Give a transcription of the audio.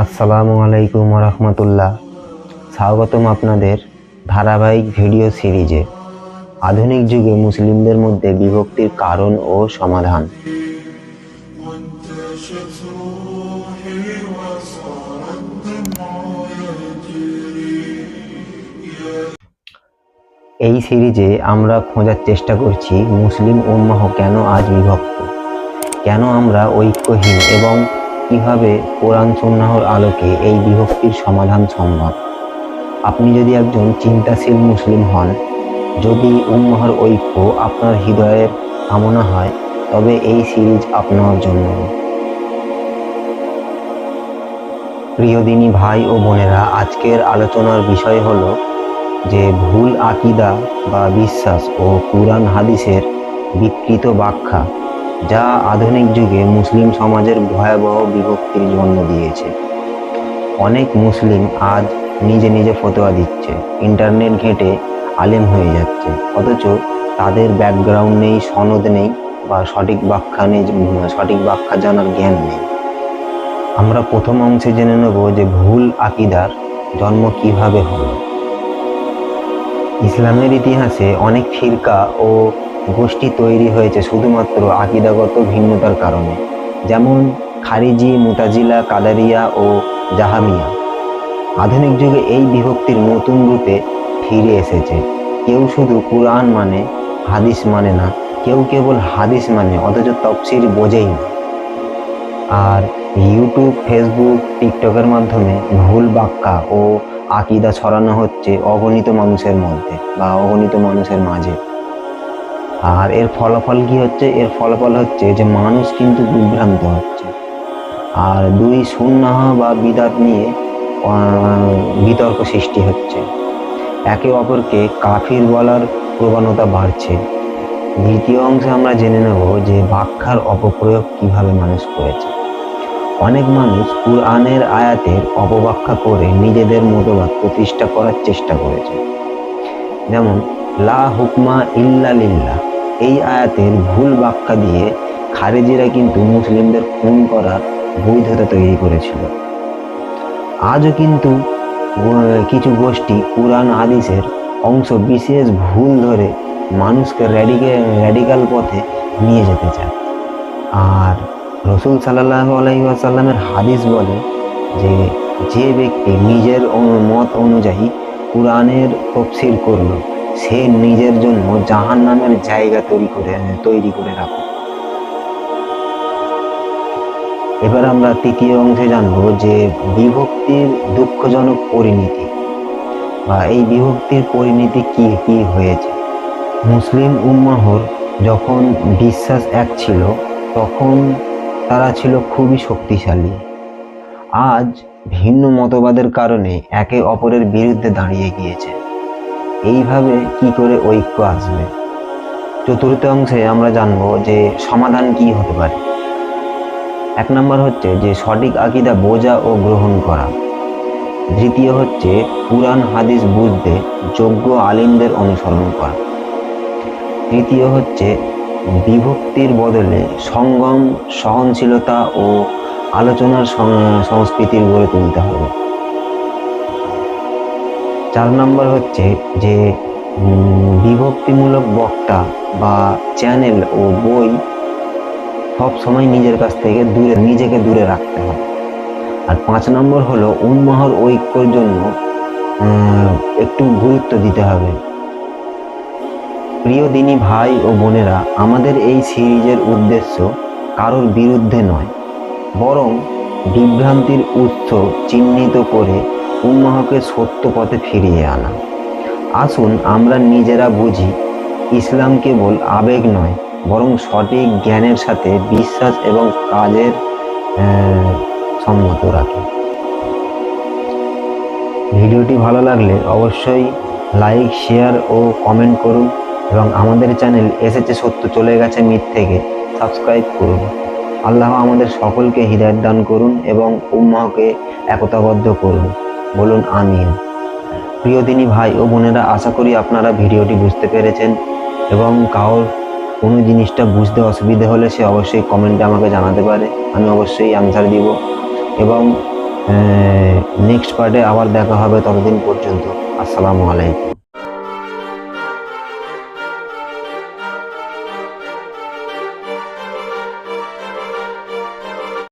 আসসালামু আলাইকুম রহমতুল্লাহ স্বাগতম আপনাদের ধারাবাহিক ভিডিও সিরিজে। আধুনিক যুগে মুসলিমদের মধ্যে বিভক্তির কারণ ও সমাধান। এই সিরিজে আমরা খোঁজার চেষ্টা করছি, মুসলিম উম্মাহ কেন আজ বিভক্ত? কেন আমরা ঐক্যহীন এবং কীভাবে কোরআন সন্ন্যাহর আলোকে এই বিভক্তির সমাধান সম্ভব? আপনি যদি একজন চিন্তাশীল মুসলিম হন, যদি উম্মাহর ঐক্য আপনার হৃদয়ের কামনা হয়, তবে এই সিরিজ আপনার জন্য। প্রিয়দিনী ভাই ও বোনেরা, আজকের আলোচনার বিষয় হলো যে ভুল আকিদা বা বিশ্বাস ও কুরআন হাদিসের বিকৃত ব্যাখ্যা। যা আধুনিক যুগে মুসলিম সমাজের ভয়াবহ বিভক্তির জন্ম দিয়েছে। অনেক মুসলিম আজ নিজে নিজে ফতোয়া দিচ্ছে। ইন্টারনেট ঘেঁটে আলেম হয়ে যাচ্ছে। অথচ তাদের ব্যাকগ্রাউন্ড নেই, সনদ নেই বা সঠিক ব্যাখ্যা নেই, সঠিক ব্যাখ্যা জানার জ্ঞান নেই। আমরা প্রথম অংশে জেনে নেব যে ভুল আকিদার জন্ম কীভাবে হলো। ইসলামের ইতিহাসে অনেক ফিরকা ও গোষ্ঠী তৈরি হয়েছে শুধুমাত্র আকিদাগত ভিন্নতার কারণে, যেমন খারিজি, মুতাজিলা, কাদারিয়া ও জাহামিয়া। আধুনিক যুগে এই বিভক্তির নতুন রূপে ফিরে এসেছে। কেউ শুধু কুরআন মানে হাদিস মানে না, কেউ কেবল হাদিস মানে অথচ তফসির বোঝেই না। আর ইউটিউব, ফেসবুক, টিকটকের মাধ্যমে ভুল বাক্যা ও আকিদা ছড়ানো হচ্ছে অগণিত মানুষের মধ্যে বা অগণিত মানুষের মাঝে। আর এর ফলাফল কি হচ্ছে? এর ফলাফল হচ্ছে যে মানুষ কিন্তু বিভ্রান্ত হচ্ছে। আর দুই সুন্নাহ বা বিদাত নিয়ে বিতর্ক সৃষ্টি হচ্ছে। একে অপরকে কাফির বলার প্রবণতা বাড়ছে। দ্বিতীয় অংশে আমরা জেনে নেব যে ব্যাখ্যার অপপ্রয়োগ কীভাবে মানুষ করেছে। অনেক মানুষ কুরআনের আয়াতের অপব্যাখ্যা করে নিজেদের মতবাদ প্রতিষ্ঠা করার চেষ্টা করেছে। যেমন, লা হুকমা ইল্লা লিল্লাহ। এই আয়াতের ভুল ব্যাখ্যা দিয়ে খারেজিরা কিন্তু মুসলিমদের খুন করার বৈধতা তৈরি করেছিল। আজও কিন্তু কিছু গোষ্ঠী কুরআন হাদিসের অংশ বিশেষ ভুল ধরে মানুষকে র্যাডিকে র্যাডিক্যাল পথে নিয়ে যেতে চায়। আর রসুল সাল্লাহ আলাইসাল্লামের হাদিস বলে যে যে ব্যক্তি নিজের মত অনুযায়ী কোরআনের তফসির করল সে নিজের জন্য জাহান নামের জায়গা তৈরি করে তৈরি করে রাখে। এবার আমরা তৃতীয় অংশে জানব যে বিভক্তির দুঃখজনক পরিণতি বা এই বিভক্তির পরিণতি কি কি হয়েছে। মুসলিম উম্মাহর যখন বিশ্বাস এক ছিল, তখন তারা ছিল খুবই শক্তিশালী। আজ ভিন্ন মতবাদের কারণে একে অপরের বিরুদ্ধে দাঁড়িয়ে গিয়েছে। এইভাবে কি করে ঐক্য আসবে? চতুর্থ অংশে আমরা জানব যে সমাধান কি হতে পারে। এক নম্বর হচ্ছে যে সঠিক আকিদা বোঝা ও গ্রহণ করা। দ্বিতীয় হচ্ছে পুরাণ হাদিস বুঝতে যোগ্য আলিমদের অনুসরণ করা। তৃতীয় হচ্ছে বিভক্তির বদলে সঙ্গম, সহনশীলতা ও আলোচনার সংস্কৃতির গড়ে তুলতে হবে। চার নম্বর হচ্ছে যে বিভক্তিমূলক বক্তা বা চ্যানেল ও বই সব সময় নিজের কাছ থেকে দূরে, নিজেকে দূরে রাখতে হবে আর পাঁচ নম্বর হলো উন্মহর ঐক্যর জন্য একটু গুরুত্ব দিতে হবে। প্রিয় দিনী ভাই ও বোনেরা, আমাদের এই সিরিজের উদ্দেশ্য কারোর বিরুদ্ধে নয়, বরং বিভ্রান্তির উৎস চিহ্নিত করে উম্মাহকে সত্য পথে ফিরিয়ে আনা। আসুন আমরা নিজেরা বুঝি, ইসলাম কেবল আবেগ নয়, বরং সঠিক জ্ঞানের সাথে বিশ্বাস এবং কাজের সম্মত রাখে। ভিডিওটি ভালো লাগলে অবশ্যই লাইক, শেয়ার ও কমেন্ট করুন এবং আমাদের চ্যানেল এসেছে সত্য চলে গেছে মিথ থেকে সাবস্ক্রাইব করুন। আল্লাহ আমাদের সকলকে হৃদায়ত দান করুন এবং উম্মাহকে একতাবদ্ধ করুন। বলুন আমিন। প্রিয় দিনী ভাই ও বোনেরা, আশা করি আপনারা ভিডিওটি বুঝতে পেরেছেন এবং কারোর কোনো জিনিসটা বুঝতে অসুবিধে হলে সে অবশ্যই কমেন্টে আমাকে জানাতে পারে। আমি অবশ্যই অ্যান্সার দিব এবং নেক্সট পার্টে আবার দেখা হবে ততদিন পর্যন্ত। আসসালামু আলাইকুম।